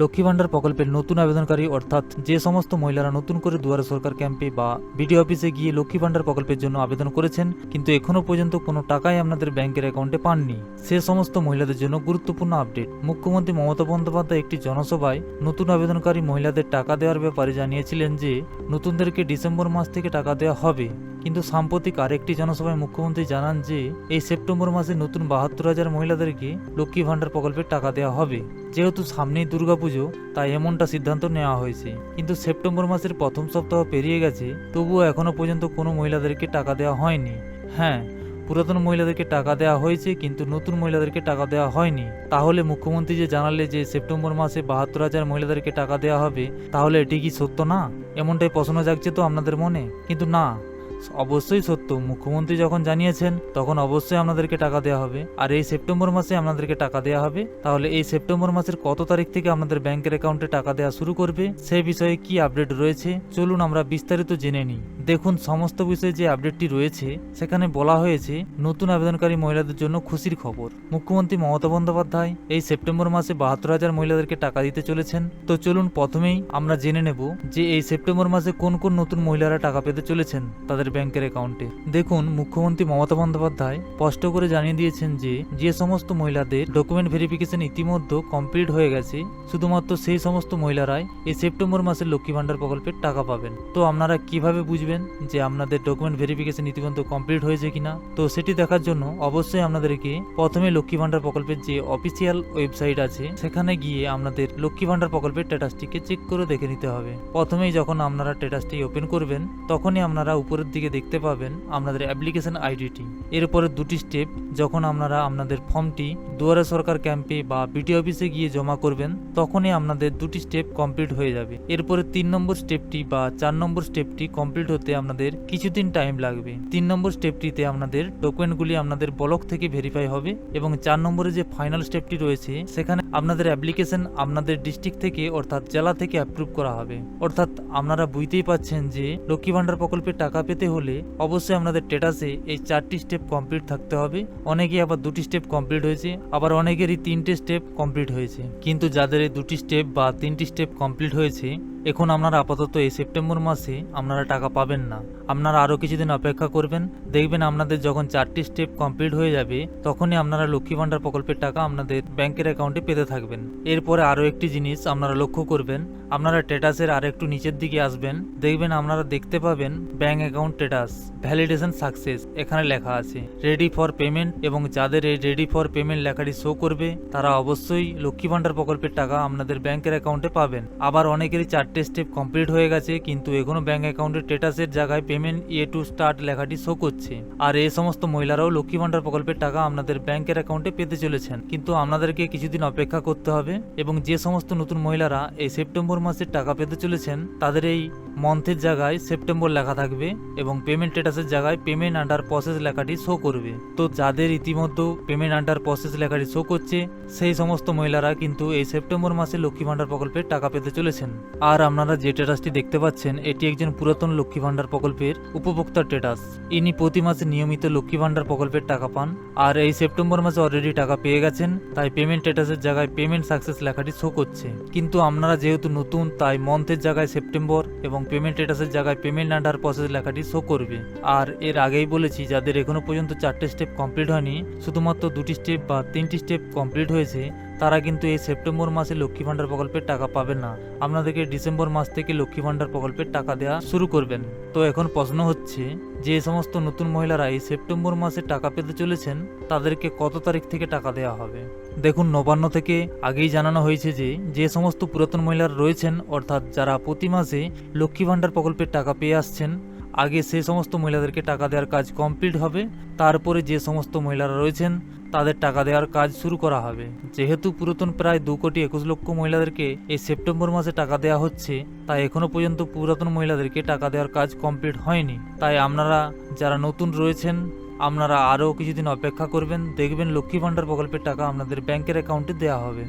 লক্ষ্মী ভাণ্ডার প্রকল্পের নতুন আবেদনকারী অর্থাৎ যে সমস্ত মহিলারা নতুন করে দুয়ারে সরকার ক্যাম্পে বা বিডিও অফিসে গিয়ে লক্ষ্মী ভাণ্ডার প্রকল্পের জন্য আবেদন করেছেন, কিন্তু এখনও পর্যন্ত কোনো টাকাই আপনাদের ব্যাংকের অ্যাকাউন্টে পাননি। সে সমস্ত মহিলাদের জন্য গুরুত্বপূর্ণ আপডেট। মুখ্যমন্ত্রী মমতা বন্দ্যোপাধ্যায় একটি জনসভায় নতুন আবেদনকারী মহিলাদের টাকা দেওয়ার ব্যাপারে জানিয়েছিলেন যে, নতুনদেরকে ডিসেম্বর মাস থেকে টাকা দেওয়া হবে। কিন্তু সাম্প্রতিক আরেকটি জনসভায় মুখ্যমন্ত্রী জানান যে, এই সেপ্টেম্বর মাসে নতুন বাহাত্তর হাজার মহিলাদেরকে লক্ষ্মী ভাণ্ডার প্রকল্পের টাকা দেওয়া হবে। যেহেতু সামনেই দুর্গাপুজো, তাই এমনটা সিদ্ধান্ত নেওয়া হয়েছে। কিন্তু সেপ্টেম্বর মাসের প্রথম সপ্তাহ পেরিয়ে গেছে, তবুও এখনও পর্যন্ত কোনো মহিলাদেরকে টাকা দেওয়া হয়নি। হ্যাঁ পুরাতন মহিলাদেরকে টাকা দেওয়া হয়েছে, কিন্তু নতুন মহিলাদেরকে টাকা দেওয়া হয়নি। তাহলে মুখ্যমন্ত্রী যে জানালে যে সেপ্টেম্বর মাসে বাহাত্তর হাজার মহিলাদেরকে টাকা দেওয়া হবে, তাহলে এটি কি সত্য না? এমনটাই প্রশ্ন জাগছে তো আপনাদের মনে? কিন্তু না অবশ্যই সত্য। মুখ্যমন্ত্রী যখন জানিয়েছেন, তখন অবশ্যই আপনাদেরকে টাকা দেওয়া হবে। আর এই সেপ্টেম্বর মাসে আপনাদেরকে টাকা দেওয়া হবে। তাহলে এই সেপ্টেম্বর মাসের কত তারিখ থেকে আপনাদের ব্যাংকের অ্যাকাউন্টে টাকা দেওয়া শুরু করবে? সে বিষয়ে কি আপডেট রয়েছে? চলুন আমরা বিস্তারিত জেনে নিই। দেখুন, সমস্ত বিষয়ে যে আপডেটটি রয়েছে, সেখানে বলা হয়েছে, নতুন আবেদনকারী মহিলাদের জন্য খুশির খবর। মুখ্যমন্ত্রী মমতা বন্দ্যোপাধ্যায় এই সেপ্টেম্বর মাসে বাহাত্তর হাজার মহিলাদেরকে টাকা দিতে চলেছেন। তো চলুন, প্রথমেই আমরা জেনে নেব যে এই সেপ্টেম্বর মাসে কোন কোন নতুন মহিলারা টাকা পেতে চলেছেন তাদের ব্যাংকের অ্যাকাউন্টে। দেখুন, মুখ্যমন্ত্রী মমতা বন্দ্যোপাধ্যায় স্পষ্ট করে জানিয়ে দিয়েছেন যে যে সমস্ত মহিলাদের ডকুমেন্ট ভেরিফিকেশন ইতিমধ্যে কমপ্লিট হয়ে গেছে, শুধুমাত্র সেই সমস্ত মহিলারাই এই সেপ্টেম্বর মাসের লক্ষ্মী ভাণ্ডার প্রকল্পের টাকা পাবেন। তো আপনারা কীভাবে বুঝবেন যে আপনাদের ডকুমেন্ট ভেরিফিকেশন ইতিমধ্যে কমপ্লিট হয়েছে কিনা? তো সেটি দেখার জন্য অবশ্যই আপনাদেরকে প্রথমে লক্ষ্মী ভাণ্ডার প্রকল্পের যে অফিসিয়াল ওয়েবসাইট আছে, সেখানে গিয়ে আপনাদের লক্ষ্মী ভাণ্ডার প্রকল্পের স্ট্যাটাসটিকে চেক করে দেখে নিতে হবে। প্রথমেই যখন আপনারা স্ট্যাটাসটি ওপেন করবেন, তখনই আপনারা উপরের দিকে দেখতে পাবেন আপনাদের অ্যাপ্লিকেশন আইডিটি এরপরে দুটি স্টেপ যখন আপনারা আপনাদের ফর্মটি দুয়ারে সরকার ক্যাম্পে বা বিটি অফিসে গিয়ে জমা করবেন, তখনই আপনাদের দুটি স্টেপ কমপ্লিট হয়ে যাবে। এরপরে তিন নম্বর স্টেপটি বা চার নম্বর স্টেপটি কমপ্লিট হতে আপনাদের কিছুদিন টাইম লাগবে। তিন নম্বর স্টেপটিতে আপনাদের ডকুমেন্টগুলি আপনাদের ব্লক থেকে ভেরিফাই হবে এবং চার নম্বরে যে ফাইনাল স্টেপটি রয়েছে, সেখানে আপনাদের অ্যাপ্লিকেশন আপনাদের ডিস্ট্রিক্ট থেকে অর্থাৎ জেলা থেকে অ্যাপ্রুভ করা হবে। অর্থাৎ আপনারা বুঝতেই পাচ্ছেন যে লক্ষ্মী ভাণ্ডার প্রকল্পে টাকা পেতে হলে অবশ্যই আপনাদের স্টেটাসে এই চারটি স্টেপ কমপ্লিট থাকতে হবে। অনেকে আবার দুটি স্টেপ কমপ্লিট হয়েছে, আবার অনেকেরই তিনটে স্টেপ কমপ্লিট হয়েছে। কিন্তু যাদের এই দুটি স্টেপ বা তিনটি স্টেপ কমপ্লিট হয়েছে এখন আপনারা আপাতত এই সেপ্টেম্বর মাসে আপনারা টাকা পাবেন না। আপনারা আরও কিছুদিন অপেক্ষা করবেন, দেখবেন আপনাদের যখন চারটি স্টেপ কমপ্লিট হয়ে যাবে, তখনই আপনারা লক্ষ্মী ভাণ্ডার প্রকল্পের টাকা আপনাদের ব্যাংকের অ্যাকাউন্টে পেতে থাকবেন। এরপরে আরও একটি জিনিস আপনারা লক্ষ্য করবেন, আপনারা টেটাসের আর একটু নিচের দিকে আসবেন, দেখবেন আপনারা দেখতে পাবেন bank account status validation success, এখানে লেখা আছে। রেডি ফর পেমেন্ট এবং যাদের এই রেডি ফর পেমেন্ট লেখাটি শো করবে, তারা অবশ্যই লক্ষ্মী ভাণ্ডার প্রকল্পের টাকা আপনাদের ব্যাংকের অ্যাকাউন্টে পাবেন। আবার অনেকেরই চারটে স্টেপ কমপ্লিট হয়ে গেছে, কিন্তু এখনও ব্যাঙ্ক অ্যাকাউন্টের স্টেটাসের জায়গায় পেমেন্ট ইয়ে টু স্টার্ট লেখাটি শো করছে। আর এই সমস্ত মহিলারাও লক্ষ্মী ভাণ্ডার প্রকল্পের টাকা আপনাদের ব্যাংকের অ্যাকাউন্টে পেতে চলেছেন। কিন্তু আপনাদেরকে কিছুদিন অপেক্ষা করতে হবে এবং যে সমস্ত নতুন মহিলারা এই সেপ্টেম্বর মাসের টাকা পেতে চলেছেন, তাদের এই মন্থের জায়গায় সেপ্টেম্বর লেখা থাকবে এবং পেমেন্ট স্টেটাসের জায়গায় পেমেন্ট আন্ডার প্রসেস লেখাটি শো করবে। তো যাদের ইতিমধ্যে পেমেন্ট আন্ডার প্রসেস লেখাটি শো করছে, সেই সমস্ত মহিলারা কিন্তু এই সেপ্টেম্বর মাসে লক্ষ্মী ভাণ্ডার প্রকল্পের টাকা পেতে চলেছেন। আর আপনারা যে স্ট্যাটাসটি দেখতে পাচ্ছেন, এটি একজন পুরাতন লক্ষ্মী ভাণ্ডার প্রকল্পের উপভোক্তার স্ট্যাটাস ইনি প্রতি মাসে নিয়মিত লক্ষ্মী ভাণ্ডার প্রকল্পের টাকা পান। আর এই সেপ্টেম্বর মাসে অলরেডি টাকা পেয়ে গেছেন, তাই পেমেন্ট স্ট্যাটাসের জায়গায় পেমেন্ট সাকসেস লেখাটি শো করছে। কিন্তু আপনারা যেহেতু নতুন, তাই মন্থের জায়গায় সেপ্টেম্বর এবং পেমেন্ট স্ট্যাটাসের জায়গায় পেমেন্ট আন্ডার প্রসেস লেখাটি শো করবে। আর এর আগেই বলেছি, যাদের এখনও পর্যন্ত চারটে স্টেপ কমপ্লিট হয়নি, শুধুমাত্র দুটি স্টেপ বা তিনটি স্টেপ কমপ্লিট হয়েছে, তারা কিন্তু এই সেপ্টেম্বর মাসে লক্ষ্মী ভাণ্ডার প্রকল্পের টাকা পাবেন না। আপনাদেরকে ডিসেম্বর মাস থেকে লক্ষ্মী ভাণ্ডার প্রকল্পের টাকা দেওয়া শুরু করবেন। তো এখন প্রশ্ন হচ্ছে, যে সমস্ত নতুন মহিলারা এই সেপ্টেম্বর মাসে টাকা পেতে চলেছেন, তাদেরকে কত তারিখ থেকে টাকা দেওয়া হবে? দেখুন, নবান্ন থেকে আগেই জানানো হয়েছে যে যে সমস্ত পুরাতন মহিলারা রয়েছেন, অর্থাৎ যারা প্রতি মাসে লক্ষ্মী ভাণ্ডার প্রকল্পের টাকা পেয়ে আসছেন, আগে সে সমস্ত মহিলাদেরকে টাকা দেওয়ার কাজ কমপ্লিট হবে, তারপরে যে সমস্ত মহিলারা রয়েছেন, তাদের টাকা দেওয়ার কাজ শুরু করা হবে। যেহেতু পুরাতন প্রায় দু কোটি একুশ লক্ষ মহিলাদেরকে এই সেপ্টেম্বর মাসে টাকা দেওয়া হচ্ছে, তাই এখনও পর্যন্ত পুরাতন মহিলাদেরকে টাকা দেওয়ার কাজ কমপ্লিট হয়নি। তাই আপনারা যারা নতুন রয়েছেন আপনারা আরও কিছুদিন অপেক্ষা করবেন, দেখবেন লক্ষ্মী ভাণ্ডার প্রকল্পের টাকা আপনাদের ব্যাংকের অ্যাকাউন্টে দেওয়া হবে।